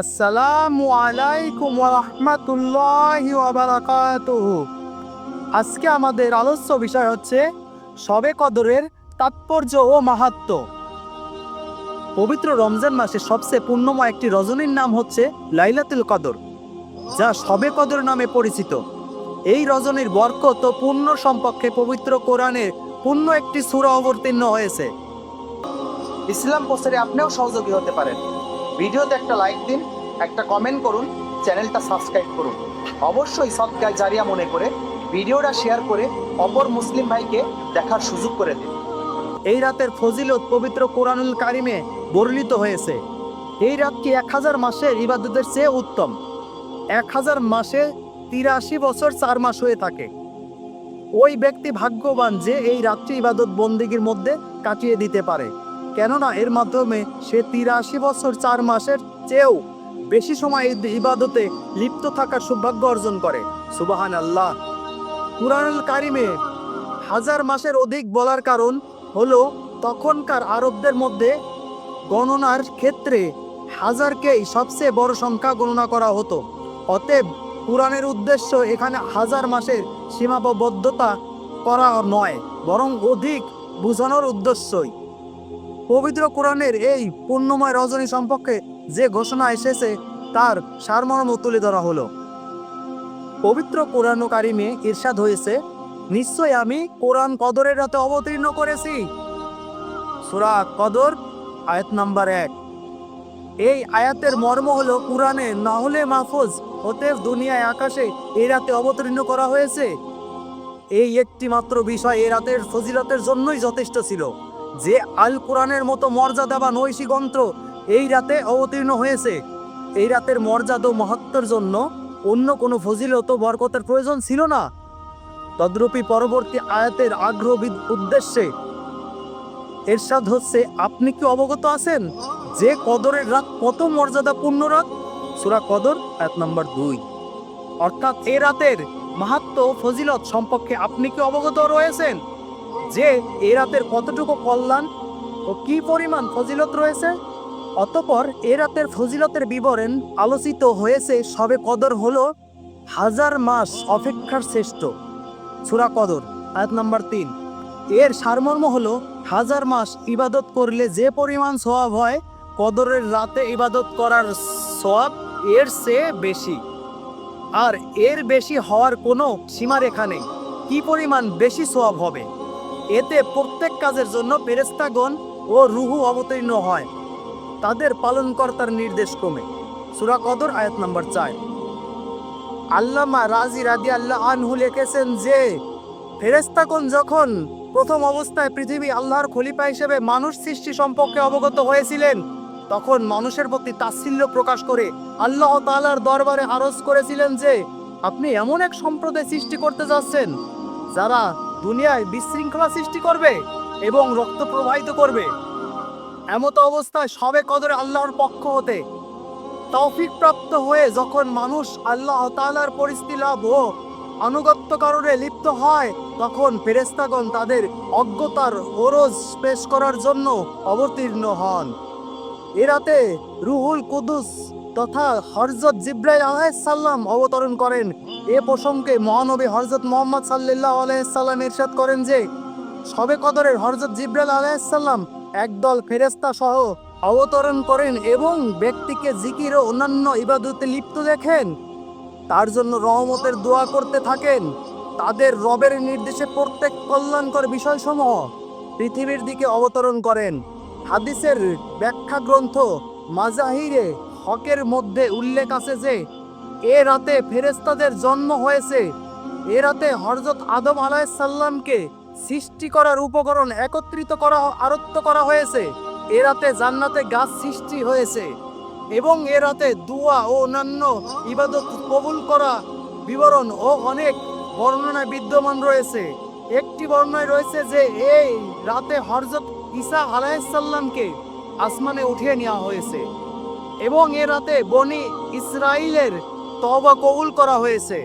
আসসালামু আলাইকুম রহমতুল্লাহি আজকে আমাদের আলোচ্য বিষয় হচ্ছে সবে কদরের তাৎপর্য ও মাহাত্ম। পবিত্র রমজান মাসে সবচেয়ে পুণ্যময় একটি রজনীর নাম হচ্ছে লাইলাতুল কদর, যা সবে কদর নামে পরিচিত। এই রজনীর বরকত ও পুণ্য সম্পর্কে পবিত্র কোরআনের পূর্ণ একটি সূরা অবতীর্ণ হয়েছে। ইসলাম প্রচারে আপনিও সহযোগী হতে পারেন। ভিডিওতে একটা লাইক দিন, একটা কমেন্ট করুন, চ্যানেলটা সাবস্ক্রাইব করুন। অবশ্যই সৎকার জারিয়া মনে করে ভিডিওটা শেয়ার করে অপর মুসলিম ভাইকে দেখার সুযোগ করে দিন। এই রাতের ফজিলত পবিত্র কোরআনুল কারিমে বর্ণিত হয়েছে, এই রাতটি এক হাজার মাসের ইবাদতের চেয়ে উত্তম? এক হাজার মাসে তিরাশি বছর চার মাস হয়ে থাকে। ওই ব্যক্তি ভাগ্যবান যে এই রাত্রি ইবাদত বন্দিগির মধ্যে কাটিয়ে দিতে পারে। কেননা এর মাধ্যমে সে তিরাশি বছর চার মাসের চেয়েও বেশি সময় ইবাদতে লিপ্ত থাকার সৌভাগ্য অর্জন করে। সুবাহান আল্লাহ কুরআনুল কারিমে হাজার মাসের অধিক বলার কারণ হলো, তখনকার আরবদের মধ্যে গণনার ক্ষেত্রে হাজারকেই সবচেয়ে বড় সংখ্যা গণনা করা হতো। অতএব কোরআনের উদ্দেশ্য এখানে হাজার মাসের সীমাবদ্ধতা করা নয়, বরং অধিক বোঝানোর উদ্দেশ্যই। পবিত্র কোরআনের এই পুণ্যময় রজনী সম্পর্কে যে ঘোষণা এসেছে, তার সারমর্ম তুলে ধরা হলো। পবিত্র কোরআন কারিমে ইরশাদ হয়েছে নিশ্চয় আমি কোরআন কদরের রাতে অবতীর্ণ করেছি। সূরা কদর, আয়াত নাম্বার এক। এই আয়াতের মর্ম হলো কোরআনে নাহলে মাহফুজ অতএব দুনিয়ায় আকাশে এই রাতে অবতীর্ণ করা হয়েছে। এই একটি মাত্র বিষয় এই রাতের ফজিলতের জন্যই যথেষ্ট ছিল। যে আল কোরআনের মতো মর্যাদা বা নৈশী গ্রন্থ এই রাতে অবতীর্ণ হয়েছে, এই রাতের মর্যাদা ও মহত্বর জন্য অন্য কোনো ফজিলত বরকতের প্রয়োজন ছিল না। তদ্রূপী পরবর্তী আয়াতের আগ্রহ উদ্দেশ্যে এরশাদ হচ্ছে, আপনি কি অবগত আছেন যে কদরের রাত কত মর্যাদাপূর্ণ রাত? সূরা কদর, আয়াত নাম্বার দুই। অর্থাৎ এ রাতের মাহাত্ম ফজিলত সম্পর্কে আপনি কি অবগত রয়েছেন? যে এ রাতের কতটুকু কল্যাণ ও কি পরিমাণ ফজিলত রয়েছে? অতপর এ রাতের ফজিলতের বিবরণ আলোচিত হয়েছে সবে কদর হল হাজার মাস অপেক্ষার শ্রেষ্ঠ। সূরা কদর, আয়াত নাম্বার তিন। এর সারমর্ম হলো হাজার মাস ইবাদত করলে যে পরিমাণ সওয়াব হয়, কদরের রাতে ইবাদত করার সওয়াব এর চেয়ে বেশি। আর এর বেশি হওয়ার কোনো সীমারেখা নেই। কি পরিমাণ বেশি সওয়াব হবে? এতে প্রত্যেক কাজের জন্য ফেরেস্তাগণ ও রুহু অবতীর্ণ হয়। তাদের পালনকর্তার নির্দেশ ক্রমে। সূরা কদর, আয়াত নাম্বার চার। আল্লামা রাজি রাদি আল্লাহ আনহু লিখেছেন যে ফেরেস্তাগণ যখন প্রথম অবস্থায় পৃথিবী আল্লাহর খলিফা হিসেবে মানুষ সৃষ্টি সম্পর্কে অবগত হয়েছিলেন, তখন মানুষের প্রতি তাচ্ছিল্য প্রকাশ করে আল্লাহ তালার দরবারে আরজ করেছিলেন যে, আপনি এমন এক সম্প্রদায় সৃষ্টি করতে যাচ্ছেন, যারা দুনিয়ায় বিশৃঙ্খলা সৃষ্টি করবে এবং রক্ত প্রবাহিত করবে। এমত অবস্থায় সবে কদরে আল্লাহর পক্ষ হতে তৌফিক প্রাপ্ত হয়ে যখন মানুষ আল্লাহ তাআলার পরিস্থিতি লাভ ও আনুগত্য কারণে লিপ্ত হয়, তখন ফেরেস্তাগণ তাদের অজ্ঞতার ওরজ পেশ করার জন্য অবতীর্ণ হন। এরাতে রুহুল কুদুস তথা হরজত জিব্রাইল আলাইসাল্লাম অবতরণ করেন। এ প্রসঙ্গে মহানবী হরজত মোহাম্মদ সাল্লাহ আলাইসাল্লাম ইরশাদ করেন যে সবে কদরের হরজত জিব্রাইল আলাইসাল্লাম একদল ফেরেস্তা সহ অবতরণ করেন এবং ব্যক্তিকে জিকির ও অন্যান্য ইবাদতে লিপ্ত দেখেন। তার জন্য রহমতের দোয়া করতে থাকেন। তাদের রবের নির্দেশে প্রত্যেক কল্যাণকর বিষয়সমূহ পৃথিবীর দিকে অবতরণ করেন। হাদিসের ব্যাখ্যা গ্রন্থ মাজাহিরে হকের মধ্যে উল্লেখ আছে যে, এ রাতে ফেরেস্তাদের জন্ম হয়েছে। এ রাতে হরজত আদম আলাইসাল্লামকে সৃষ্টি করার উপকরণ একত্রিত করা আরত্ব করা হয়েছে। এ রাতে জান্নাতে গাছ সৃষ্টি হয়েছে এবং এ রাতে দুয়া ও অন্যান্য ইবাদত কবুল করা বিবরণ ও অনেক বর্ণনায় বিদ্যমান রয়েছে। একটি বর্ণায় রয়েছে যে, এই রাতে হরজত ঈসা আলাইসাল্লামকে আসমানে উঠিয়ে নেওয়া হয়েছে এবং এ রাতে বনি ইসরাইলের তওবা কবুল করা হয়েছে।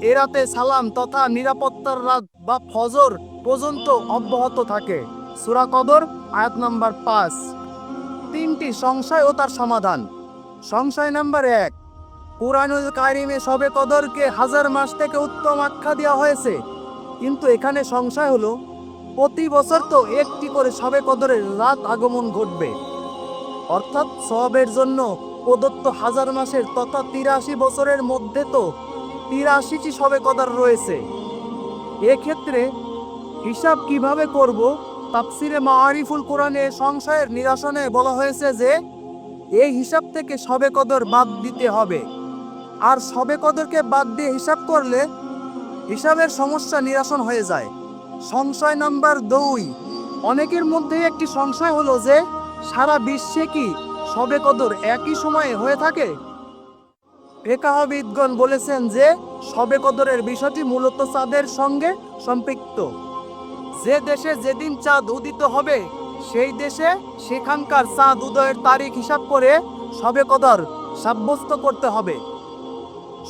এ রাতে সালাম তথা নিরাপত্তার রাত বা ফজর পর্যন্ত অব্যাহত থাকে। সুরা কদর, আয়াত নাম্বার পাঁচ। তিনটি সংশয় ও তার সমাধান। সংশয় নাম্বার এক, কুরআনুল কারিমে সবে কদরকে হাজার মাস থেকে উত্তম আখ্যা দেওয়া হয়েছে। কিন্তু এখানে সংশয় হলো প্রতি বছর তো একটি করে সবে কদরের রাত আগমন ঘটবে। অর্থাৎ সবের জন্য প্রদত্ত হাজার মাসের তথা তিরাশি বছরের মধ্যে তো তিরাশিটি সবে কদর রয়েছে। এক্ষেত্রে হিসাব কীভাবে করব? তাফসিরে মারিফুল কোরআনে সংশয়ের নিরাসনে বলা হয়েছে যে, এই হিসাব থেকে সবে কদর বাদ দিতে হবে। আর সবে কদরকে বাদ দিয়ে হিসাব করলে হিসাবের সমস্যা নিরাসন হয়ে যায়। সংশয় নাম্বার দুই। অনেকের মধ্যে একটি সংশয় হলো যে, সারা বিশ্বে কি সবে কদর একই সময়ে হয়ে থাকে? ফেকাহবিদগণ বলেছেন যে, সবে কদরের বিষয়টি মূলত চাঁদের সঙ্গে সম্পৃক্ত। যে দেশে যেদিন চাঁদ উদিত হবে, সেই দেশে সেখানকার চাঁদ উদয়ের তারিখ হিসাব করে সবে কদর সাব্যস্ত করতে হবে।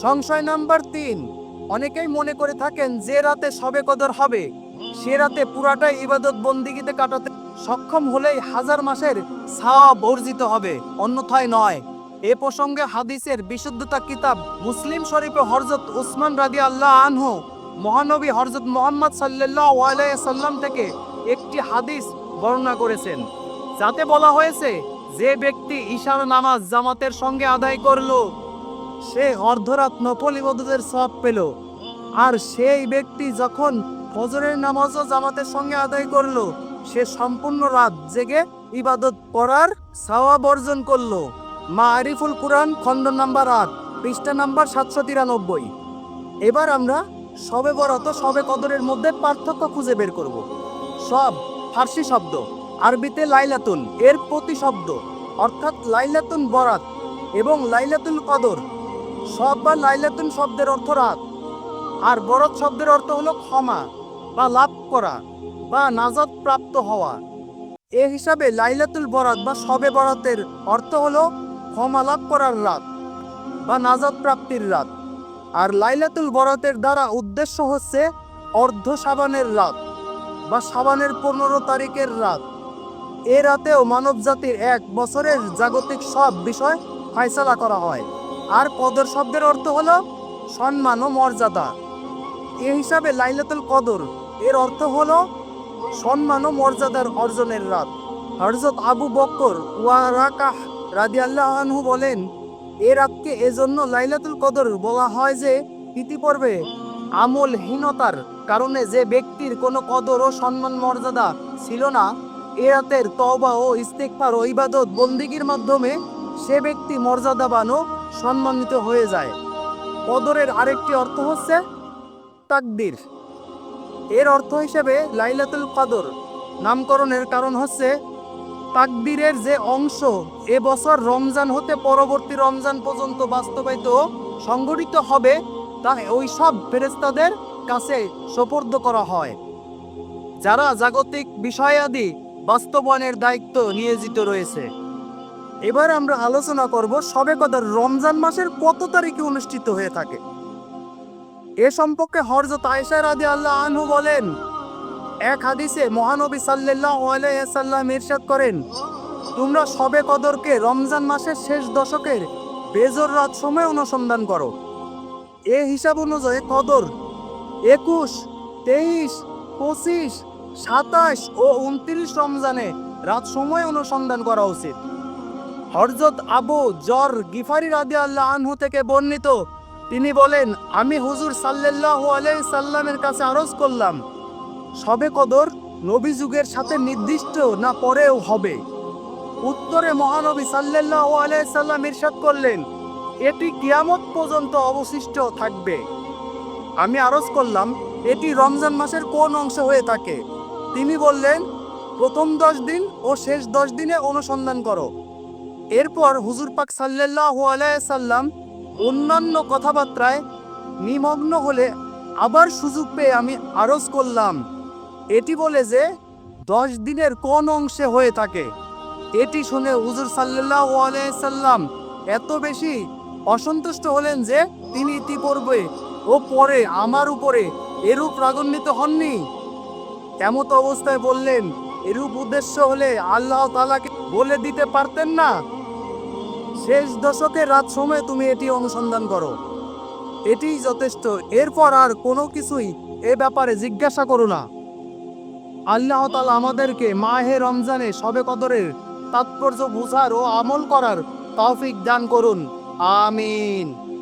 সংশয় নাম্বার তিন। অনেকেই মনে করে থাকেন যে রাতে সবে কদর হবে। সে রাতে পুরাটাই ইবাদত বন্দিগিতে কাটাতে সক্ষম হলেই হাজার মাসের ছাওয়া বর্জিত হবে, অন্যথায় নয়। এ প্রসঙ্গে হাদিসের বিশুদ্ধতা কিতাব মুসলিম শরীফে হরজত উসমান রাদি আল্লাহ আনহু, মহানবী হরজত মোহাম্মদ সাল্লাহ সাল্লাম থেকে একটি হাদিস বর্ণনা করেছেন। যাতে বলা হয়েছে, যে ব্যক্তি ঈশার নামাজ জামাতের সঙ্গে আদায় করল, সে অর্ধরাত নফল ইবাদতের সব পেল। আর সেই ব্যক্তি যখন ফজরের নামাজও জামাতের সঙ্গে আদায় করল। সে সম্পূর্ণ রাত জেগে ইবাদত করার সাওয়া বর্জন করল। মা আরিফুল কুরআন, খণ্ড নাম্বার আট, পৃষ্ঠা নাম্বার সাতশো তিরানব্বই। এবার আমরা সবে বরাত, সবে কদরের মধ্যে পার্থক্য খুঁজে বের করব। সব ফার্সি শব্দ, আরবিতে লাইলাতুন, এর প্রতি শব্দ, অর্থাৎ লাইলাতুন বরাত এবং লাইলাতুল কদর। সব বা লাইলাতুন শব্দের অর্থ রাত। আর বরত শব্দের অর্থ হলো ক্ষমা। বা লাভ করা বা নাজাত প্রাপ্ত হওয়া। এ হিসাবে লাইলাতুল বরাত বা সবে বরাতের অর্থ হলো ক্ষমা লাভ করার রাত বা নাজাত প্রাপ্তির রাত। আর লাইলাতুল বরাতের দ্বারা উদ্দেশ্য হচ্ছে অর্ধ সাবানের রাত বা সাবানের পনেরো তারিখের রাত। এ রাতেও মানব জাতির এক বছরের জাগতিক সব বিষয় ফায়সালা করা হয়। আর কদর শব্দের অর্থ হলো সম্মান ও মর্যাদা। এ হিসাবে লাইলাতুল কদর এর অর্থ হলো সম্মান ও মর্যাদার অর্জনের রাত। হরজত আবু বক্কর ওয়ারাকাহ রাদিয়াল্লাহু আনহু বলেন, এ রাতকে এজন্য লাইলাতুল কদর বলা হয় যে, ইতিপূর্বে আমলহীনতার কারণে যে ব্যক্তির কোনো কদর ও সম্মান মর্যাদা ছিল না, এ রাতের তওবা ও ইস্তেকফার ও ইবাদত বন্দিগির মাধ্যমে সে ব্যক্তি মর্যাদাবান ও সম্মানিত হয়ে যায়। কদরের আরেকটি অর্থ হচ্ছে তাকদির। এর অর্থ হিসেবে লাইলাতুল কদর। নামকরণের কারণ হচ্ছে তাকদিরের যে অংশ এ বছর রমজান হতে পরবর্তী রমজান পর্যন্ত বাস্তবায়িত সংগঠিত হবে, তা ওই সব ফেরেস্তাদের কাছে সোপর্দ করা হয়। যারা জাগতিক বিষয়াদি বাস্তবায়নের দায়িত্ব নিয়োজিত রয়েছে। এবার আমরা আলোচনা করব সবে কদর রমজান মাসের কত তারিখে অনুষ্ঠিত হয়ে থাকে। এ সম্পর্কে হরজত আয়েশা রাদি আল্লাহ আনহু বলেন, এক হাদিসে মহানবী সাল্লাল্লাহু আলাইহি সাল্লাম ইরশাদ করেন, তোমরা সবে কদরকে রমজান মাসের শেষ দশকের বেজর রাত সময় অনুসন্ধান করো। এ হিসাব অনুযায়ী কদর একুশ, তেইশ, পঁচিশ, সাতাশ ও উনত্রিশ রমজানে রাত সময় অনুসন্ধান করা উচিত। হরজত আবু জর গিফারি রাদি আল্লাহ আনহু থেকে বর্ণিত তিনি বলেন, আমি হুজুর সাল্লাল্লাহু আলাইহি সাল্লামের কাছে আরজ করলাম, সবে কদর নবী যুগের সাথে নির্দিষ্ট না পরেও হবে। উত্তরে মহানবী সাল্লাল্লাহু আলাইহি সাল্লাম ইরশাদ করলেন, এটি কিয়ামত পর্যন্ত অবশিষ্ট থাকবে। আমি আরজ করলাম, এটি রমজান মাসের কোন অংশ হয়ে থাকে। তিনি বললেন, প্রথম দশ দিন ও শেষ দশ দিনে অনুসন্ধান করো। এরপর হুজুর পাক সাল্লাল্লাহু আলাইহি সাল্লাম অন্যান্য কথাবার্তায় নিমগ্ন হলে আবার সুযোগ পেয়ে আমি আরজ করলাম। এটি বলে যে, দশ দিনের কোন অংশে হয়ে থাকে? এটি শুনে হুজুর সাল্লাহ সাল্লাম এত বেশি অসন্তুষ্ট হলেন যে, তিনি ইতিপূর্বে ও পরে আমার উপরে এরূপ রাগান্বিত হননি। এমত অবস্থায় বললেন, এরূপ উদ্দেশ্য হলে আল্লাহ তালাকে বলে দিতে পারতেন না। শেষ দশকের রাত সময়ে তুমি এটি অনুসন্ধান করো। এটিই যথেষ্ট। এরপর আর কোনো কিছুই এ ব্যাপারে জিজ্ঞাসা করো না। আল্লাহ তাআলা আমাদেরকে মাহে রমজানে সবে কদরের তাৎপর্য বুঝার ও আমল করার তৌফিক দান করুন। আমিন।